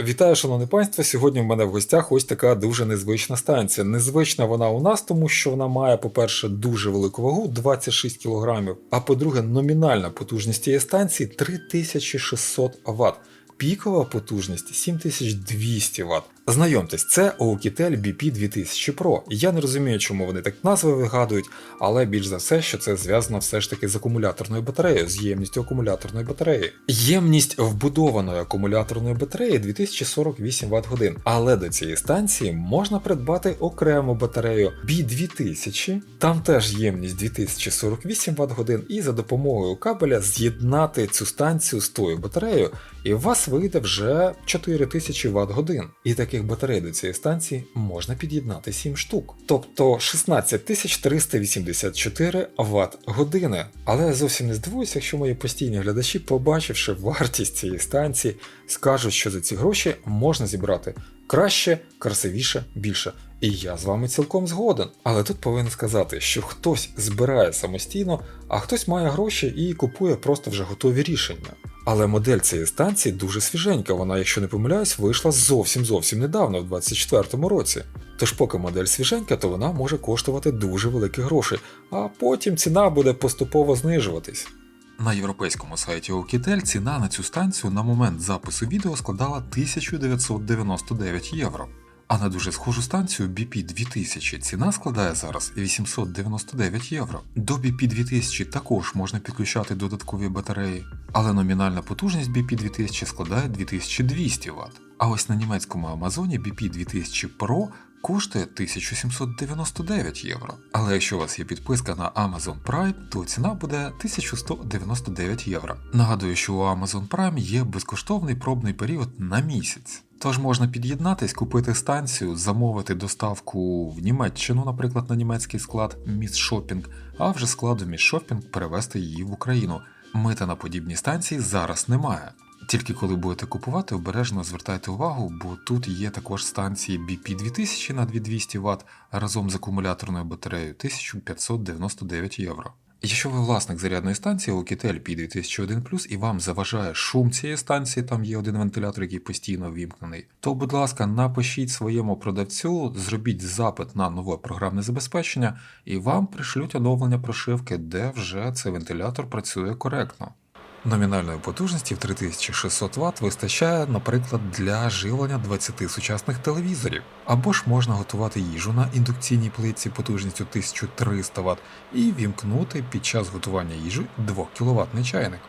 Вітаю, шановне панство. Сьогодні в мене в гостях ось така дуже незвична станція. Незвична вона у нас, тому що вона має, по-перше, дуже велику вагу 26 кг, а по-друге, номінальна потужність цієї станції 3600 Вт. Пікова потужність 7200 Вт. Знайомтесь, це Oukitel BP 2000 Pro. Я не розумію, чому вони так назви вигадують, але більш за все, що це зв'язано все ж таки з акумуляторною батареєю, з ємністю акумуляторної батареї. Ємність вбудованої акумуляторної батареї 2048 Вт годин. Але до цієї станції можна придбати окрему батарею B2000, там теж ємність 2048 Вт годин, і за допомогою кабеля з'єднати цю станцію з тою батареєю, і у вас вийде вже 4000 Вт годин. І таких батарей до цієї станції можна під'єднати 7 штук, тобто 16384 Вт години. Але я зовсім не здивуюся, якщо мої постійні глядачі, побачивши вартість цієї станції, скажуть, що за ці гроші можна зібрати краще, красивіше, більше. І я з вами цілком згоден. Але тут повинен сказати, що хтось збирає самостійно, а хтось має гроші і купує просто вже готові рішення. Але модель цієї станції дуже свіженька, вона, якщо не помиляюсь, вийшла зовсім зовсім недавно, в 24-му році. Тож поки модель свіженька, то вона може коштувати дуже великі гроші, а потім ціна буде поступово знижуватись. На європейському сайті Oukitel ціна на цю станцію на момент запису відео складала 1999 євро. А на дуже схожу станцію BP 2000 ціна складає зараз 899 євро. До BP 2000 також можна підключати додаткові батареї, але номінальна потужність BP 2000 складає 2200 Вт. А ось на німецькому Амазоні BP 2000 Pro коштує 1799 євро. Але якщо у вас є підписка на Amazon Prime, то ціна буде 1199 євро. Нагадую, що у Amazon Prime є безкоштовний пробний період на місяць. Тож можна під'єднатись, купити станцію, замовити доставку в Німеччину, наприклад, на німецький склад Міс Шопінг, а вже складу Міс Шопінг перевезти її в Україну. Мита на подібній станції зараз немає. Тільки коли будете купувати, обережно звертайте увагу, бо тут є також станції BP 2000 на 2200 Вт разом з акумуляторною батареєю 1599 євро. Якщо ви власник зарядної станції Oukitel P2001 і вам заважає шум цієї станції, там є один вентилятор, який постійно вімкнений, то, будь ласка, напишіть своєму продавцю, зробіть запит на нове програмне забезпечення, і вам пришлють оновлення прошивки, де вже цей вентилятор працює коректно. Номінальної потужності в 3600 Вт вистачає, наприклад, для живлення 20 сучасних телевізорів, або ж можна готувати їжу на індукційній плитці потужністю 1300 Вт і вімкнути під час готування їжі 2 кВт чайник.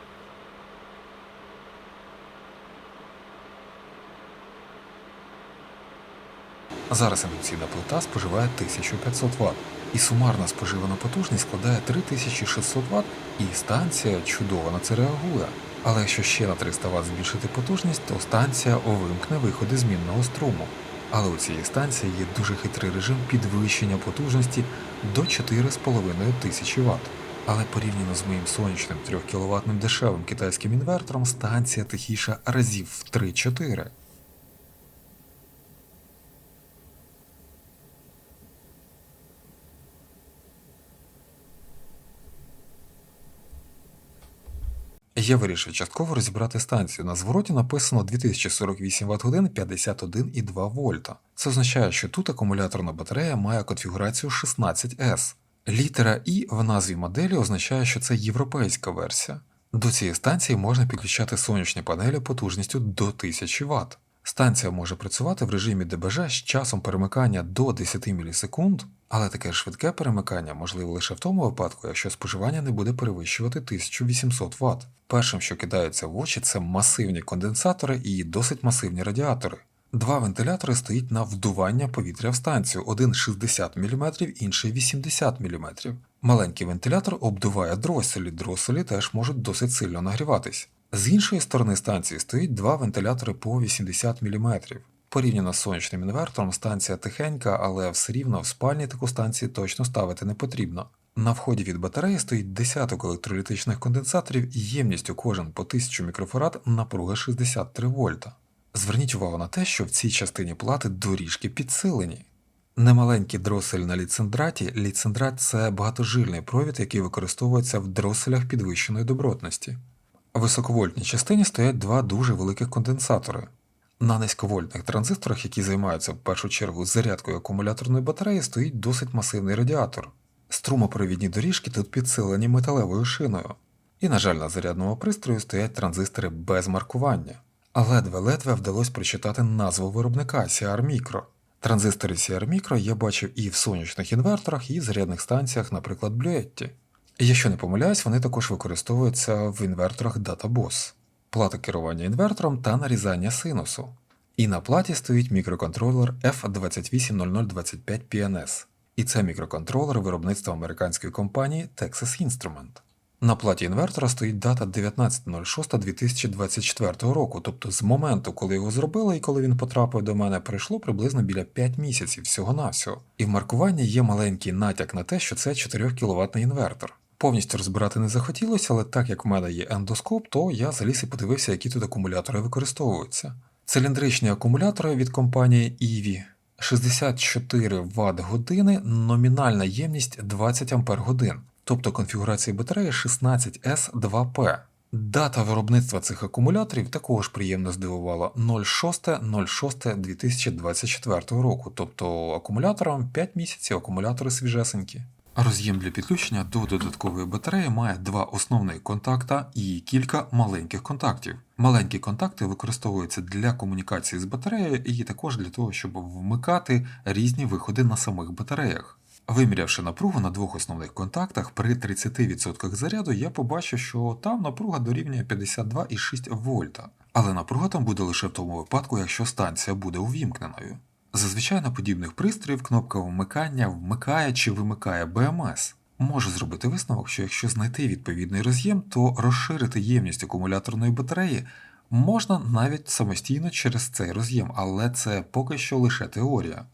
Зараз індукційна плита споживає 1500 Вт, і сумарна споживана потужність складає 3600 Вт, і станція чудово на це реагує. Але якщо ще на 300 Вт збільшити потужність, то станція овимкне виходи змінного струму. Але у цієї станції є дуже хитрий режим підвищення потужності до 4500 Вт. Але порівняно з моїм сонячним 3 кВт дешевим китайським інвертором, станція тихіша разів в 3-4. Я вирішив частково розібрати станцію. На звороті написано 2048 Вт годин 51,2 вольта. Це означає, що тут акумуляторна батарея має конфігурацію 16С. Літера І в назві моделі означає, що це європейська версія. До цієї станції можна підключати сонячні панелі потужністю до 1000 Вт. Станція може працювати в режимі ДБЖ з часом перемикання до 10 мілісекунд, але таке швидке перемикання можливе лише в тому випадку, якщо споживання не буде перевищувати 1800 Вт. Першим, що кидається в очі, це масивні конденсатори і досить масивні радіатори. Два вентилятори стоїть на вдування повітря в станцію, один 60 мм, інший 80 мм. Маленький вентилятор обдуває дроселі, дроселі теж можуть досить сильно нагріватись. З іншої сторони станції стоїть два вентилятори по 80 мм. Порівняно з сонячним інвертором, станція тихенька, але все рівно в спальні таку станцію точно ставити не потрібно. На вході від батареї стоїть десяток електролітичних конденсаторів і ємністю кожен по 1000 мікрофарад напруга 63 вольта. Зверніть увагу на те, що в цій частині плати доріжки підсилені. Немаленький дросель на ліцендраті. Ліцендрат це багатожильний провід, який використовується в дроселях підвищеної добротності. Високовольтній частині стоять два дуже великих конденсатори. На низьковольтних транзисторах, які займаються в першу чергу зарядкою акумуляторної батареї, стоїть досить масивний радіатор. Струмопровідні доріжки тут підсилені металевою шиною. І, на жаль, на зарядному пристрої стоять транзистори без маркування. А ледве-ледве вдалося прочитати назву виробника CR Micro. Транзистори CR Micro я бачив і в сонячних інверторах, і в зарядних станціях, наприклад, Bluetti. Якщо не помиляюсь, вони також використовуються в інверторах DataBoss, плата керування інвертором та нарізання синусу. І на платі стоїть мікроконтролер F280025PNS. І це мікроконтролер виробництва американської компанії Texas Instrument. На платі інвертора стоїть дата 19.06.2024 року, тобто з моменту, коли його зробили і коли він потрапив до мене, пройшло приблизно біля 5 місяців всього-навсього. І в маркуванні є маленький натяк на те, що це 4 кВт інвертор. Повністю розбирати не захотілося, але так як в мене є ендоскоп, то я заліз і подивився, які тут акумулятори використовуються. Циліндричні акумулятори від компанії EVI 64 Вт години, номінальна ємність 20 Ампер годин, тобто конфігурація батареї 16S2P. Дата виробництва цих акумуляторів також приємно здивувала 06.06.2024 року, тобто акумуляторам 5 місяців, акумулятори свіжесенькі. Роз'єм для підключення до додаткової батареї має два основних контакта і кілька маленьких контактів. Маленькі контакти використовуються для комунікації з батареєю і також для того, щоб вмикати різні виходи на самих батареях. Вимірявши напругу на двох основних контактах при 30% заряду, я побачив, що там напруга дорівнює 52,6 вольта. Але напруга там буде лише в тому випадку, якщо станція буде увімкненою. Зазвичай на подібних пристроїв кнопка вмикання вмикає чи вимикає БМС. Може зробити висновок, що якщо знайти відповідний роз'єм, то розширити ємність акумуляторної батареї можна навіть самостійно через цей роз'єм, але це поки що лише теорія.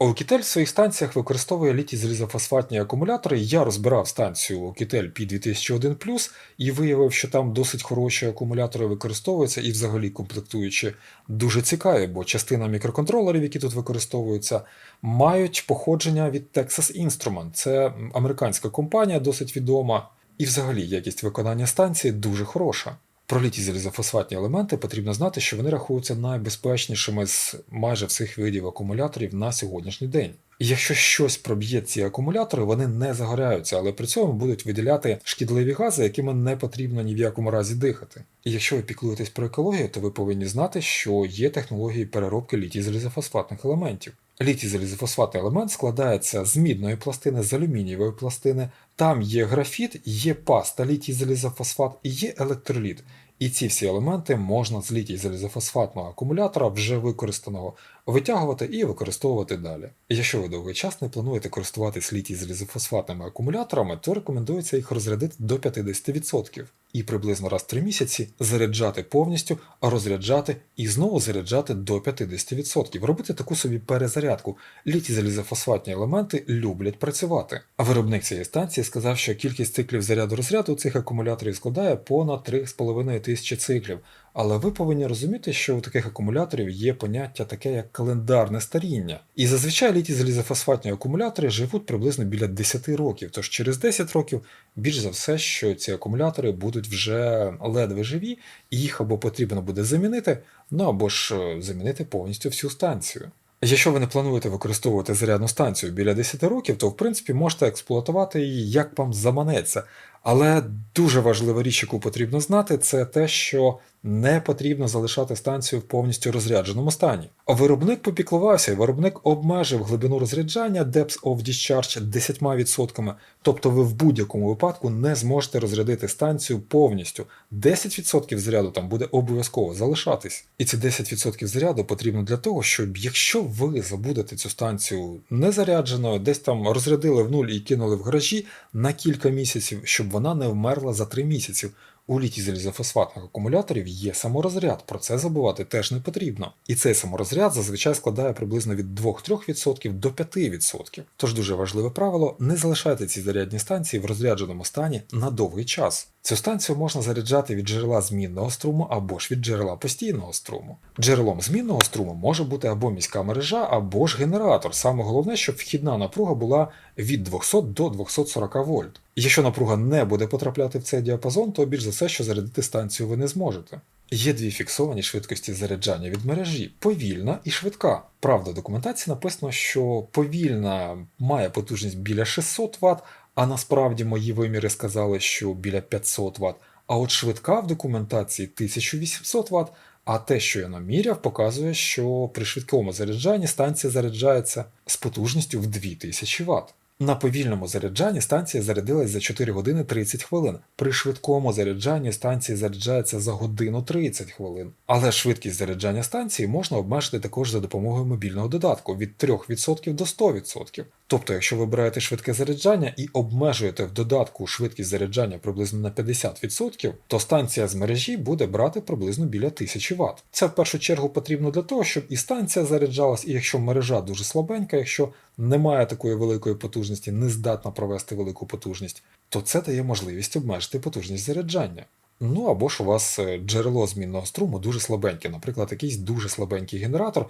Oukitel в своїх станціях використовує літій залізофосфатні акумулятори. Я розбирав станцію Oukitel P2001 і виявив, що там досить хороші акумулятори використовуються і взагалі комплектуючі дуже цікаві, бо частина мікроконтролерів, які тут використовуються, мають походження від Texas Instrument. Це американська компанія, досить відома, і взагалі якість виконання станції дуже хороша. Про літій залізофосфатні елементи потрібно знати, що вони рахуються найбезпечнішими з майже всіх видів акумуляторів на сьогоднішній день. І якщо щось проб'є ці акумулятори, вони не загоряються, але при цьому будуть виділяти шкідливі гази, якими не потрібно ні в якому разі дихати. І якщо ви піклуєтесь про екологію, то ви повинні знати, що є технології переробки літій залізофосфатних елементів. Літій залізофосфатний елемент складається з мідної пластини, з алюмінієвої пластини. Там є графіт, є паста, літій залізофосфат і є електроліт. І ці всі елементи можна з літій залізофосфатного акумулятора вже використаного витягувати і використовувати далі. Якщо ви довгий час не плануєте користуватись літій залізофосфатними акумуляторами, то рекомендується їх розрядити до 50% і приблизно раз в 3 місяці заряджати повністю, розряджати і знову заряджати до 50%. Робити таку собі перезарядку. Літій залізофосфатні елементи люблять працювати. А виробник цієї станції сказав, що кількість циклів заряду розряду цих акумуляторів складає понад 3,5 тисячі циклів. Але ви повинні розуміти, що у таких акумуляторів є поняття таке, як календарне старіння. І зазвичай літій залізофосфатні акумулятори живуть приблизно біля 10 років, тож через 10 років більш за все, що ці акумулятори будуть вже ледве живі, і їх або потрібно буде замінити, ну або ж е, замінити повністю всю станцію. Якщо ви не плануєте використовувати зарядну станцію біля 10 років, то в принципі можете експлуатувати її як вам заманеться. Але дуже важлива річ, яку потрібно знати, це те, що не потрібно залишати станцію в повністю розрядженому стані. Виробник попіклувався, і виробник обмежив глибину розряджання Depth of Discharge 10%, тобто ви в будь-якому випадку не зможете розрядити станцію повністю. 10% заряду там буде обов'язково залишатись. І ці 10% заряду потрібно для того, щоб якщо ви забудете цю станцію незарядженою, десь там розрядили в нуль і кинули в гаражі на кілька місяців, щоб вона не вмерла за 3 місяці. У літій залізофосфатних акумуляторів є саморозряд, про це забувати теж не потрібно. І цей саморозряд зазвичай складає приблизно від 2-3% до 5%. Тож дуже важливе правило не залишайте ці зарядні станції в розрядженому стані на довгий час. Цю станцію можна заряджати від джерела змінного струму або ж від джерела постійного струму. Джерелом змінного струму може бути або міська мережа, або ж генератор. Саме головне, щоб вхідна напруга була від 200 до 240 вольт. Якщо напруга не буде потрапляти в цей діапазон, то більш за все, що зарядити станцію ви не зможете. Є дві фіксовані швидкості заряджання від мережі повільна і швидка. Правда, в документації написано, що повільна має потужність біля 600 Вт, а насправді мої виміри сказали, що біля 500 Вт. А от швидка в документації 1800 Вт, а те, що я наміряв, показує, що при швидкому заряджанні станція заряджається з потужністю в 2000 Вт. На повільному заряджанні станція зарядилась за 4 години 30 хвилин. При швидкому заряджанні станція заряджається за годину 30 хвилин. Але швидкість заряджання станції можна обмежити також за допомогою мобільного додатку від 3% до 100%. Тобто, якщо ви обираєте швидке заряджання і обмежуєте в додатку швидкість заряджання приблизно на 50%, то станція з мережі буде брати приблизно біля 1000 Вт. Це в першу чергу потрібно для того, щоб і станція заряджалась, і якщо мережа дуже слабенька, якщо немає такої великої потужності, не здатна провести велику потужність, то це дає можливість обмежити потужність заряджання. Ну або ж у вас е, джерело змінного струму дуже слабеньке, наприклад, якийсь дуже слабенький генератор,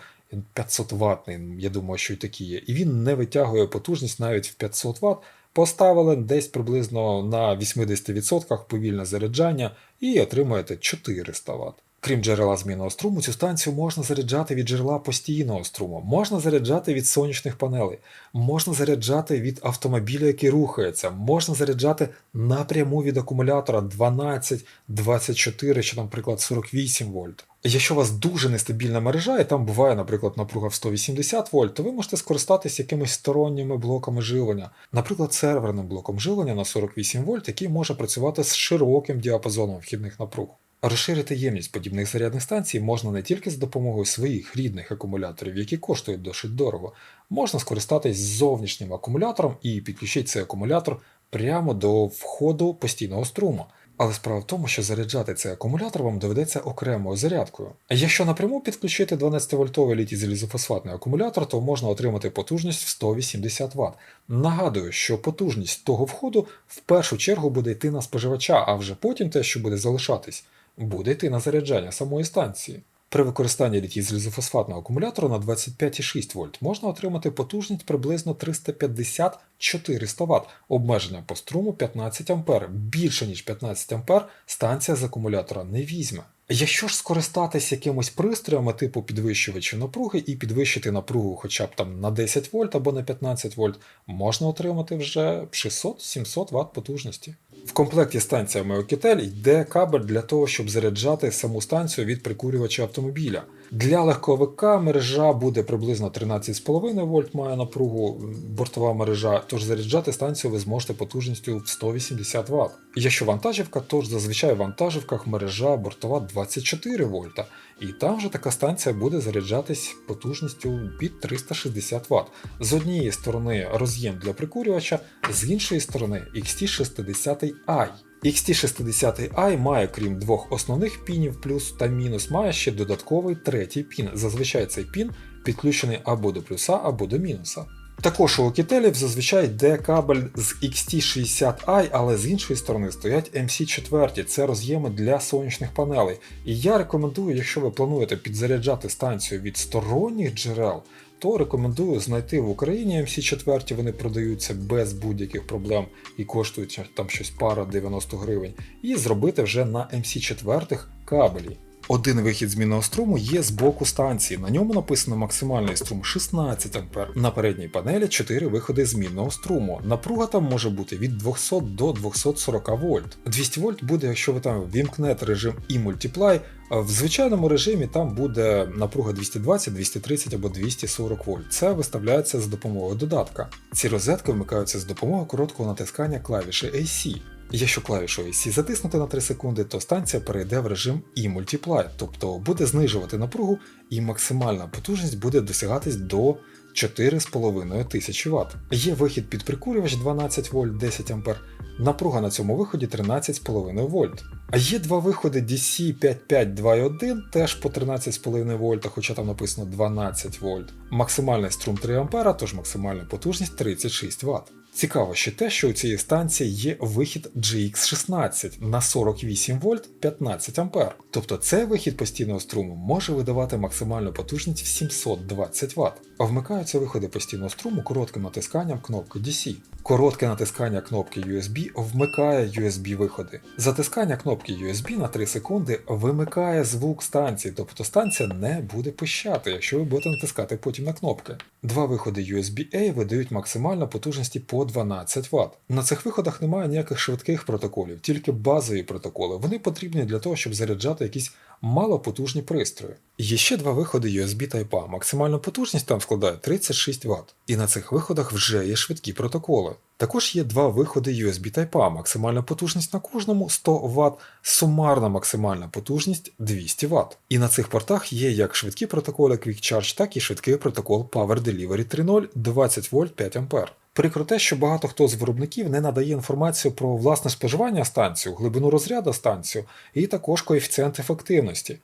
500 ватний, я думаю, що й такі є, і він не витягує потужність навіть в 500 Вт. Поставили десь приблизно на 80% повільне заряджання і отримуєте 400 Вт. Крім джерела змінного струму, цю станцію можна заряджати від джерела постійного струму, можна заряджати від сонячних панелей, можна заряджати від автомобіля, який рухається, можна заряджати напряму від акумулятора 12, 24 чи, наприклад, 48 вольт. Якщо у вас дуже нестабільна мережа, і там буває, наприклад, напруга в 180 вольт, то ви можете скористатися якимись сторонніми блоками живлення, наприклад, серверним блоком живлення на 48 вольт, який може працювати з широким діапазоном вхідних напруг. Розширити ємність подібних зарядних станцій можна не тільки з допомогою своїх рідних акумуляторів, які коштують досить дорого, можна скористатись зовнішнім акумулятором і підключити цей акумулятор прямо до входу постійного струму. Але справа в тому, що заряджати цей акумулятор вам доведеться окремою зарядкою. Якщо напряму підключити 12-вольтовий літій залізофосфатний акумулятор, то можна отримати потужність в 180 Вт. Нагадую, що потужність того входу в першу чергу буде йти на споживача, а вже потім те, що буде залишатись буде йти на заряджання самої станції. При використанні літій залізофосфатного акумулятора на 25,6 вольт можна отримати потужність приблизно 350-400 Вт, обмеження по струму 15 А. Більше ніж 15 А станція з акумулятора не візьме. Якщо ж скористатись якимось пристроями типу підвищувачів напруги і підвищити напругу хоча б там на 10 вольт або на 15 вольт, можна отримати вже 600-700 Вт потужності. В комплекті станція Меокітель йде кабель для того, щоб заряджати саму станцію від прикурювача автомобіля. Для легковика мережа буде приблизно 13,5 вольт має напругу бортова мережа, тож заряджати станцію ви зможете потужністю в 180 Вт. Якщо вантажівка, то ж зазвичай в вантажівках мережа бортова 24 вольта, і там вже така станція буде заряджатись потужністю під 360 Вт. З однієї сторони роз'єм для прикурювача, з іншої сторони XT60i. XT60i має, крім двох основних пінів, плюс та мінус, має ще додатковий третій пін. Зазвичай цей пін підключений або до плюса, або до мінуса. Також у окітелів зазвичай йде кабель з XT60i, але з іншої сторони стоять MC4, це роз'єми для сонячних панелей. І я рекомендую, якщо ви плануєте підзаряджати станцію від сторонніх джерел, то рекомендую знайти в Україні MC4, вони продаються без будь-яких проблем і коштують там щось пара 90 гривень, і зробити вже на MC4 кабелі. Один вихід змінного струму є з боку станції. На ньому написано максимальний струм 16 А. На передній панелі 4 виходи змінного струму. Напруга там може бути від 200 до 240 вольт. 200 вольт буде, якщо ви там вімкнете режим і мультиплай. В звичайному режимі там буде напруга 220, 230 або 240 вольт. Це виставляється за допомогою додатка. Ці розетки вмикаються з допомогою короткого натискання клавіші AC. Якщо клавішу AC затиснути на 3 секунди, то станція перейде в режим e-Multiply, тобто буде знижувати напругу і максимальна потужність буде досягатись до 4,5 тисячі Вт. Є вихід під прикурювач 12 вольт 10 А, напруга на цьому виході 13,5 вольт. А є два виходи DC 552.1, теж по 13,5 вольта, хоча там написано 12 вольт. Максимальний струм 3 А, тож максимальна потужність 36 Вт. Цікаво ще те, що у цієї станції є вихід GX16 на 48 вольт 15 А. Тобто цей вихід постійного струму може видавати максимальну потужність в 720 Вт. А вмикаються виходи постійного струму коротким натисканням кнопки DC. Коротке натискання кнопки USB вмикає USB виходи. Затискання кнопки USB на 3 секунди вимикає звук станції, тобто станція не буде пищати, якщо ви будете натискати потім на кнопки. Два виходи USB-A видають максимально потужності по 12 Вт. На цих виходах немає ніяких швидких протоколів, тільки базові протоколи. Вони потрібні для того, щоб заряджати якісь малопотужні пристрої. Є ще два виходи USB Type-A. Максимальна потужність там складає 36 Вт. І на цих виходах вже є швидкі протоколи. Також є два виходи USB Type-A. Максимальна потужність на кожному 100 Вт, сумарна максимальна потужність 200 Вт. І на цих портах є як швидкі протоколи Quick Charge, так і швидкий протокол Power Delivery 3.0 20 вольт 5 А. Прикро те, що багато хто з виробників не надає інформацію про власне споживання станцію, глибину розряду станцію і також коефіцієнт ефективності.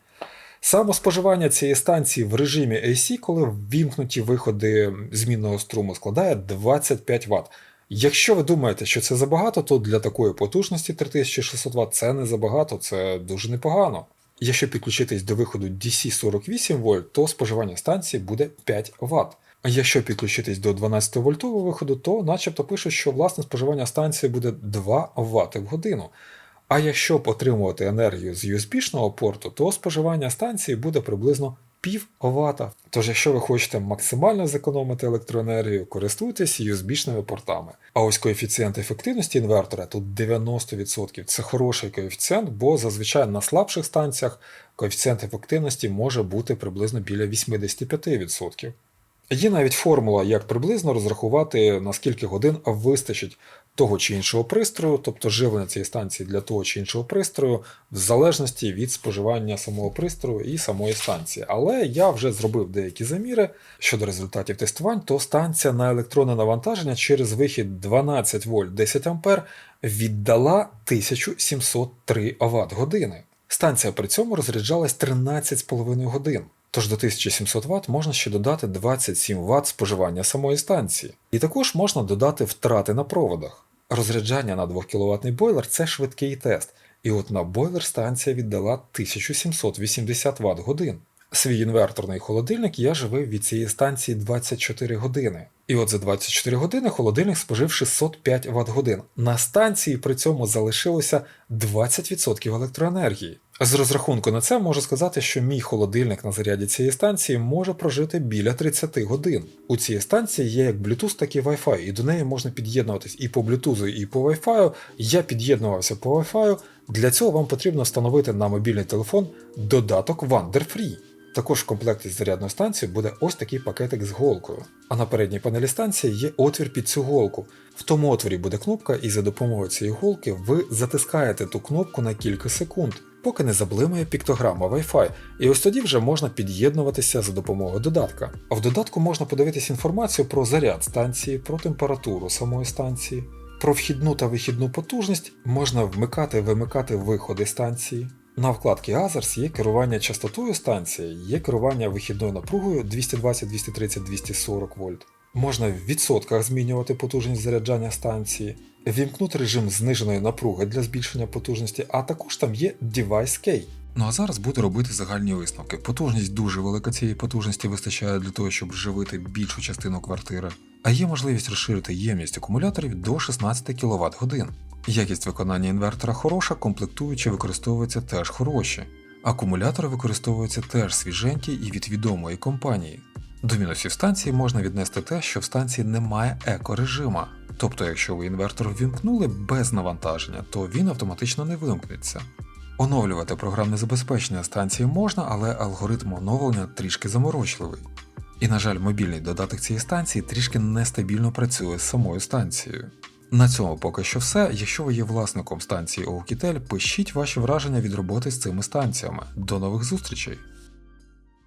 Самоспоживання цієї станції в режимі AC, коли ввімкнуті виходи змінного струму, складає 25 Вт. Якщо ви думаєте, що це забагато, то для такої потужності 3600 Вт це не забагато, це дуже непогано. Якщо підключитись до виходу DC 48 вольт, то споживання станції буде 5 Вт. Якщо підключитись до 12 вольтового виходу, то начебто пишуть, що власне споживання станції буде 2 Вт в годину. А якщо отримувати енергію з USB-шного порту, то споживання станції буде приблизно пів Вт. Тож, якщо ви хочете максимально зекономити електроенергію, користуйтесь USB-шними портами. А ось коефіцієнт ефективності інвертора тут 90%. Це хороший коефіцієнт, бо зазвичай на слабших станціях коефіцієнт ефективності може бути приблизно біля 85%. Є навіть формула, як приблизно розрахувати, на скільки годин вистачить того чи іншого пристрою, тобто живлення цієї станції для того чи іншого пристрою, в залежності від споживання самого пристрою і самої станції. Але я вже зробив деякі заміри щодо результатів тестувань, то станція на електронне навантаження через вихід 12 вольт 10 А віддала 1703 Вт години. Станція при цьому розряджалась 13,5 годин. Тож до 1700 Вт можна ще додати 27 Вт споживання самої станції. І також можна додати втрати на проводах. Розряджання на 2 кВт бойлер це швидкий тест. І от на бойлер станція віддала 1780 Вт годин. Свій інверторний холодильник я живив від цієї станції 24 години. І от за 24 години холодильник спожив 605 Вт годин. На станції при цьому залишилося 20% електроенергії. З розрахунку на це можу сказати, що мій холодильник на заряді цієї станції може прожити біля 30 годин. У цій станції є як Bluetooth, так і Wi-Fi, і до неї можна під'єднуватись і по Bluetooth, і по Wi-Fi. Я під'єднувався по Wi-Fi. Для цього вам потрібно встановити на мобільний телефон додаток WonderFree. Також в комплекті з зарядною станцією буде ось такий пакетик з голкою. А на передній панелі станції є отвір під цю голку. В тому отворі буде кнопка, і за допомогою цієї голки ви затискаєте ту кнопку на кілька секунд, поки не заблимає піктограма Wi-Fi. І ось тоді вже можна під'єднуватися за допомогою додатка. А в додатку можна подивитися інформацію про заряд станції, про температуру самої станції. Про вхідну та вихідну потужність можна вмикати вимикати виходи станції. На вкладці Others є керування частотою станції, є керування вихідною напругою 220, 230, 240 вольт. Можна в відсотках змінювати потужність заряджання станції, вімкнути режим зниженої напруги для збільшення потужності, а також там є Device Key. Ну а зараз буду робити загальні висновки. Потужність дуже велика цієї потужності вистачає для того, щоб живити більшу частину квартири. А є можливість розширити ємність акумуляторів до 16 кВт годин. Якість виконання інвертора хороша, комплектуючі використовуються теж хороші. Акумулятори використовуються теж свіженькі і від відомої компанії. До мінусів станції можна віднести те, що в станції немає екорежима. Тобто, якщо ви інвертор ввімкнули без навантаження, то він автоматично не вимкнеться. Оновлювати програмне забезпечення станції можна, але алгоритм оновлення трішки заморочливий. І, на жаль, мобільний додаток цієї станції трішки нестабільно працює з самою станцією. На цьому поки що все. Якщо ви є власником станції Oukitel, пишіть ваші враження від роботи з цими станціями. До нових зустрічей!